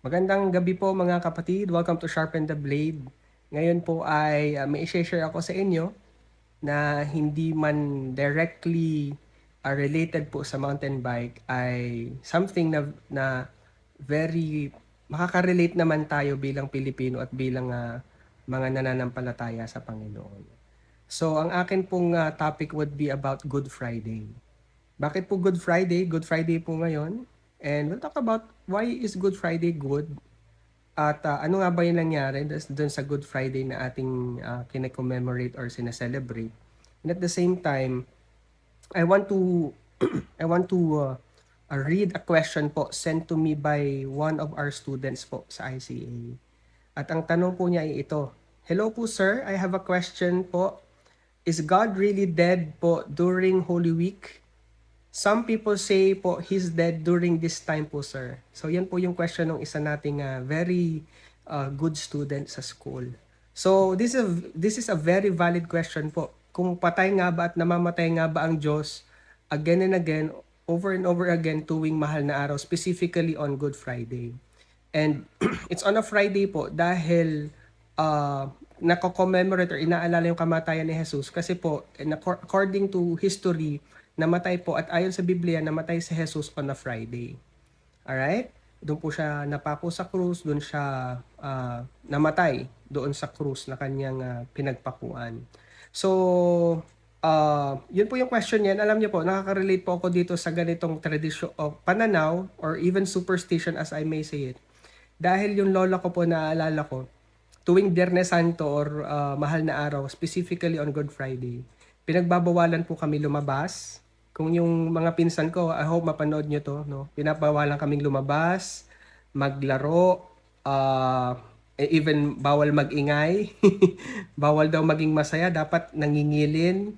Magandang gabi po mga kapatid. Welcome to Sharpen the Blade. Ngayon po ay uh, may share ako sa inyo na hindi man directly uh, related po sa mountain bike ay something na, na very makaka-relate naman tayo bilang Pilipino at bilang uh, mga nananampalataya sa Panginoon. So ang akin pong uh, topic would be about Good Friday. Bakit po Good Friday? Good Friday po ngayon And we'll talk about why is Good Friday good? At uh, ano nga ba yung nangyari doon sa Good Friday na ating uh, kine-commemorate or sineselebrate? And at the same time, I want to I want to uh, uh, read a question po sent to me by one of our students po sa ICA. At ang tanong po niya ay ito. Hello po sir, I have a question po. Is God really dead po during Holy Week? Some people say po, he's dead during this time po, sir. So, yan po yung question ng isa nating uh, very uh, good student sa school. So, this is, a, this is a very valid question po. Kung patay nga ba at namamatay nga ba ang Diyos again and again, over and over again, tuwing mahal na araw, specifically on Good Friday. And it's on a Friday po dahil uh, nako-commemorate or inaalala yung kamatayan ni Jesus kasi po, according to history, namatay po at ayon sa Biblia, namatay si Jesus on a Friday. Alright? Doon po siya napako sa krus, doon siya uh, namatay doon sa krus na kanyang uh, pinagpakuan. So, uh, yun po yung question niyan. Alam niyo po, nakaka-relate po ako dito sa ganitong tradisyon o pananaw or even superstition as I may say it. Dahil yung lola ko po naaalala ko, tuwing Biyernes Santo or uh, mahal na araw, specifically on Good Friday, pinagbabawalan po kami lumabas kung yung mga pinsan ko, I hope mapanood nyo to, no? Pinapawalan kaming lumabas, maglaro, uh, even bawal magingay, bawal daw maging masaya, dapat nangingilin,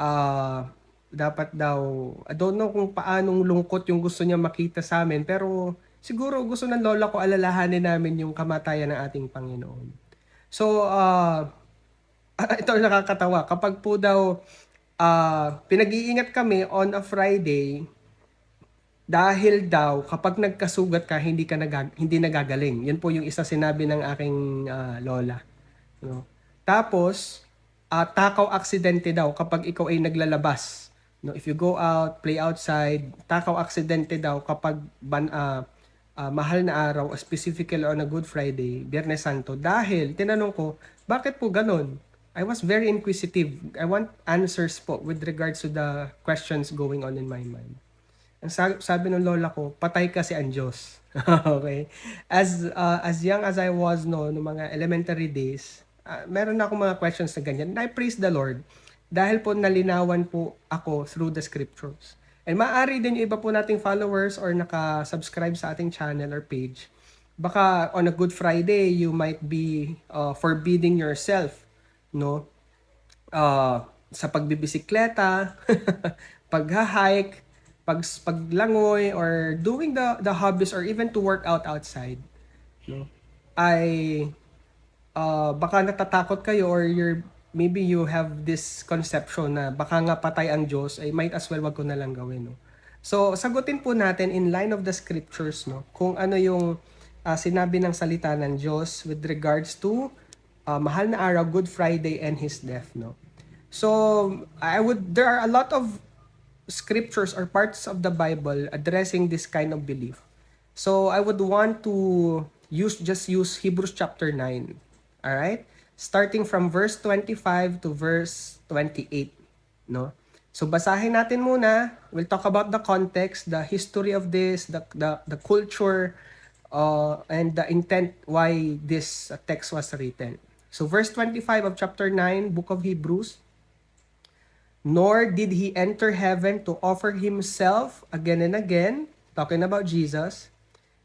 uh, dapat daw, I don't know kung paanong lungkot yung gusto niya makita sa amin, pero siguro gusto ng lola ko alalahanin namin yung kamatayan ng ating Panginoon. So, uh, ito nakakatawa, kapag po daw uh, pinag-iingat kami on a Friday dahil daw kapag nagkasugat ka hindi ka nagag hindi nagagaling. Yan po yung isa sinabi ng aking uh, lola. No? Tapos uh, takaw aksidente daw kapag ikaw ay naglalabas. No, if you go out, play outside, takaw aksidente daw kapag ban, uh, uh, mahal na araw, specifically on a Good Friday, Biyernes Santo. Dahil, tinanong ko, bakit po ganun? I was very inquisitive. I want answers po with regards to the questions going on in my mind. Ang sabi, sabi ng lola ko, patay kasi ang Diyos. okay? As uh, as young as I was no, no mga elementary days, uh, meron na mga questions na ganyan. And I praise the Lord dahil po nalinawan po ako through the scriptures. And maaari din yung iba po nating followers or naka-subscribe sa ating channel or page. Baka on a Good Friday, you might be uh, forbidding yourself no? Uh, sa pagbibisikleta, pagha-hike, pag paglangoy or doing the the hobbies or even to work out outside, no? Ay uh, baka natatakot kayo or you're maybe you have this conception na baka nga patay ang Diyos, ay might as well wag ko na lang gawin, no? So, sagutin po natin in line of the scriptures, no? Kung ano yung uh, sinabi ng salita ng Diyos with regards to uh, mahal na araw, Good Friday and his death, no? So, I would there are a lot of scriptures or parts of the Bible addressing this kind of belief. So, I would want to use just use Hebrews chapter 9. All right? Starting from verse 25 to verse 28, no? So basahin natin muna. We'll talk about the context, the history of this, the the, the culture uh, and the intent why this text was written. So verse 25 of chapter 9, book of Hebrews, Nor did he enter heaven to offer himself again and again, talking about Jesus,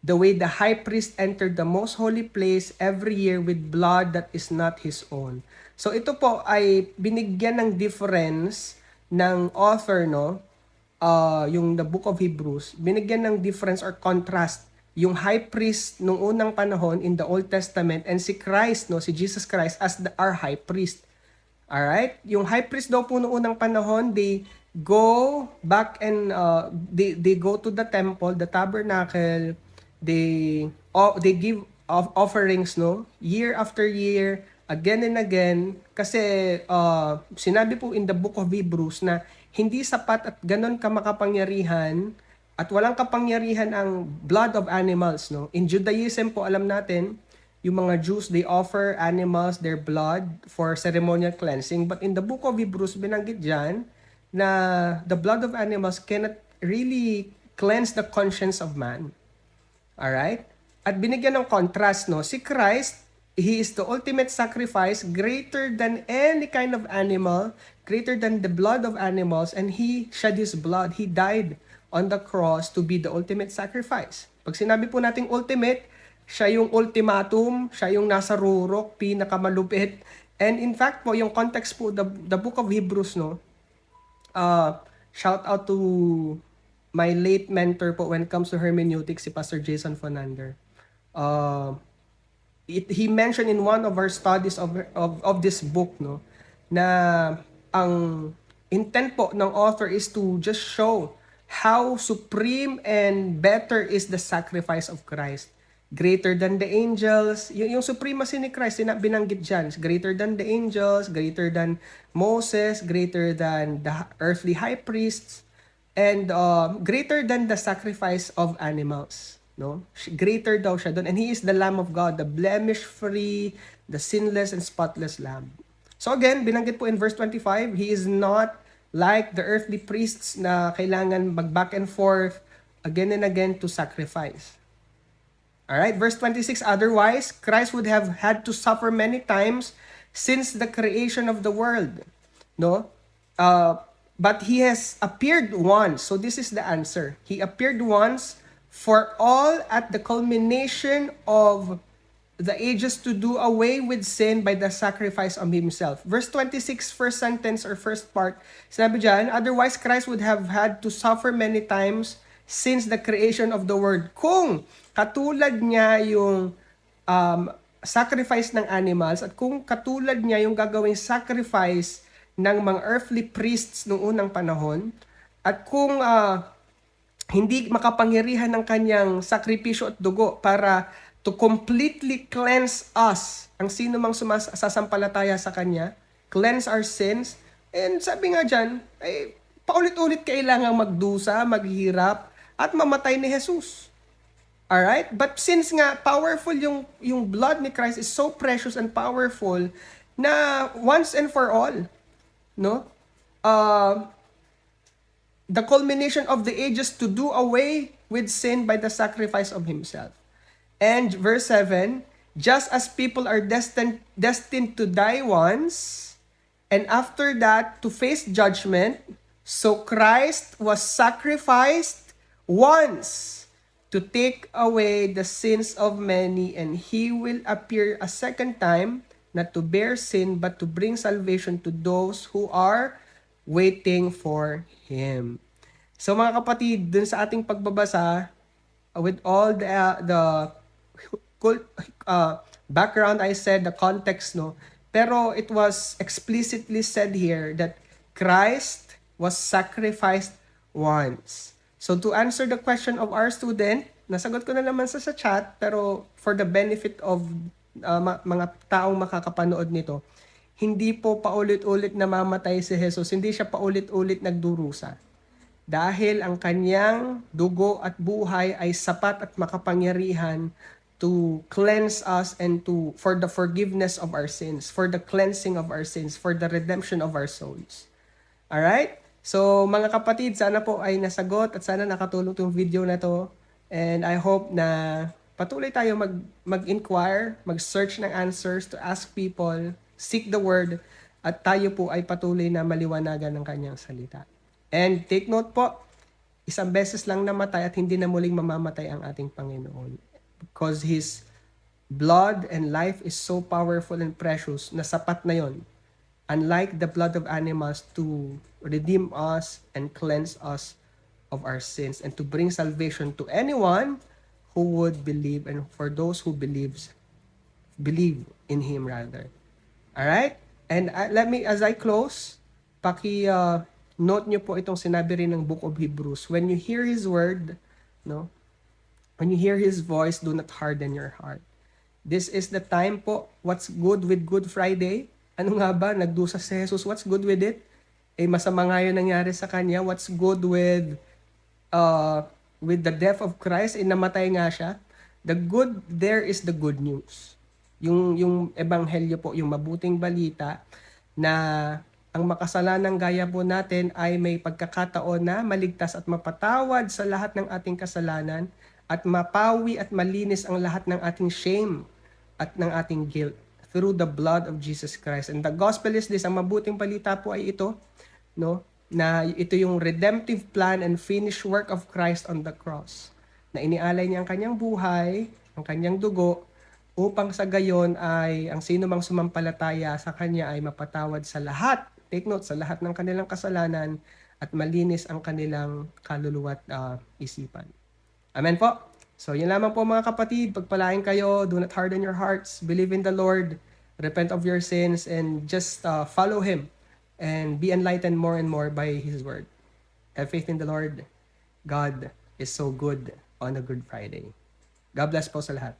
the way the high priest entered the most holy place every year with blood that is not his own. So ito po ay binigyan ng difference ng author, no? Uh, yung the book of Hebrews, binigyan ng difference or contrast yung high priest nung unang panahon in the Old Testament and si Christ, no, si Jesus Christ as the, our high priest. All right? Yung high priest daw po nung unang panahon, they go back and uh, they, they go to the temple, the tabernacle, they o- they give of offerings no year after year again and again kasi uh, sinabi po in the book of Hebrews na hindi sapat at ganon ka makapangyarihan at walang kapangyarihan ang blood of animals no in Judaism po alam natin yung mga Jews they offer animals their blood for ceremonial cleansing but in the book of Hebrews binanggit diyan na the blood of animals cannot really cleanse the conscience of man Alright? At binigyan ng contrast, no? Si Christ, He is the ultimate sacrifice, greater than any kind of animal, greater than the blood of animals, and He shed His blood. He died on the cross to be the ultimate sacrifice. Pag sinabi po nating ultimate, siya yung ultimatum, siya yung nasa rurok, pinakamalupit. And in fact po, yung context po, the, the book of Hebrews, no? uh, shout out to my late mentor po when it comes to hermeneutics, si Pastor Jason Fonander. Uh, it, he mentioned in one of our studies of, of, of this book, no, na ang intent po ng author is to just show how supreme and better is the sacrifice of Christ. Greater than the angels. Yung, yung supremacy ni Christ, sina, binanggit dyan. Greater than the angels, greater than Moses, greater than the earthly high priests, and uh, greater than the sacrifice of animals. No? Greater daw siya doon. And He is the Lamb of God, the blemish-free, the sinless and spotless Lamb. So again, binanggit po in verse 25, He is not like the earthly priests na kailangan mag back and forth again and again to sacrifice. Alright, verse 26, otherwise, Christ would have had to suffer many times since the creation of the world. No? Uh, but he has appeared once. So this is the answer. He appeared once for all at the culmination of the ages to do away with sin by the sacrifice of himself. Verse 26, first sentence or first part, sinabi dyan, otherwise Christ would have had to suffer many times since the creation of the world. Kung katulad niya yung um, sacrifice ng animals at kung katulad niya yung gagawing sacrifice ng mga earthly priests noong unang panahon at kung uh, hindi makapangyarihan ng kanyang sakripisyo at dugo para to completely cleanse us, ang sino mang sumas- sasampalataya sa kanya, cleanse our sins, and sabi nga dyan, ay, paulit-ulit kailangan magdusa, maghirap, at mamatay ni Jesus. Alright? But since nga powerful yung, yung blood ni Christ is so precious and powerful na once and for all, no? Uh, the culmination of the ages to do away with sin by the sacrifice of himself. And verse 7, just as people are destined destined to die once and after that to face judgment, so Christ was sacrificed once to take away the sins of many and he will appear a second time not to bear sin but to bring salvation to those who are waiting for him. So mga kapatid, dun sa ating pagbabasa with all the uh, the uh, background I said, the context no, pero it was explicitly said here that Christ was sacrificed once. So to answer the question of our student, nasagot ko na naman sa, sa chat, pero for the benefit of uh, ma- mga taong makakapanood nito, hindi po paulit-ulit namamatay si Jesus, hindi siya paulit-ulit nagdurusa. Dahil ang kanyang dugo at buhay ay sapat at makapangyarihan to cleanse us and to for the forgiveness of our sins, for the cleansing of our sins, for the redemption of our souls. All right? So, mga kapatid, sana po ay nasagot at sana nakatulong tong video na to. And I hope na patuloy tayo mag, mag-inquire, mag-search ng answers to ask people, seek the word, at tayo po ay patuloy na maliwanagan ng kanyang salita. And take note po, isang beses lang namatay at hindi na muling mamamatay ang ating Panginoon. Because His blood and life is so powerful and precious na sapat na yon unlike the blood of animals to redeem us and cleanse us of our sins and to bring salvation to anyone who would believe and for those who believes believe in him rather. All right and uh, let me as i close paki uh, note niyo po itong sinabi rin ng book of Hebrews. When you hear his word no When you hear His voice, do not harden your heart. This is the time po. What's good with Good Friday? Ano nga ba? Nagdusa si Jesus. What's good with it? Eh, masama nga yun nangyari sa kanya. What's good with uh, with the death of Christ? Eh, namatay nga siya. The good there is the good news. Yung, yung ebanghelyo po, yung mabuting balita na ang makasalanang gaya po natin ay may pagkakataon na maligtas at mapatawad sa lahat ng ating kasalanan at mapawi at malinis ang lahat ng ating shame at ng ating guilt through the blood of Jesus Christ. And the gospel is this, ang mabuting balita po ay ito, no? Na ito yung redemptive plan and finished work of Christ on the cross. Na inialay niya ang kanyang buhay, ang kanyang dugo, upang sa gayon ay ang sino mang sumampalataya sa kanya ay mapatawad sa lahat, take note, sa lahat ng kanilang kasalanan at malinis ang kanilang kaluluwa at ah, isipan. Amen po. So, yun lamang po mga kapatid. Pagpalain kayo. Do not harden your hearts. Believe in the Lord. Repent of your sins and just uh, follow Him and be enlightened more and more by His Word. Have faith in the Lord. God is so good on a Good Friday. God bless po sa lahat.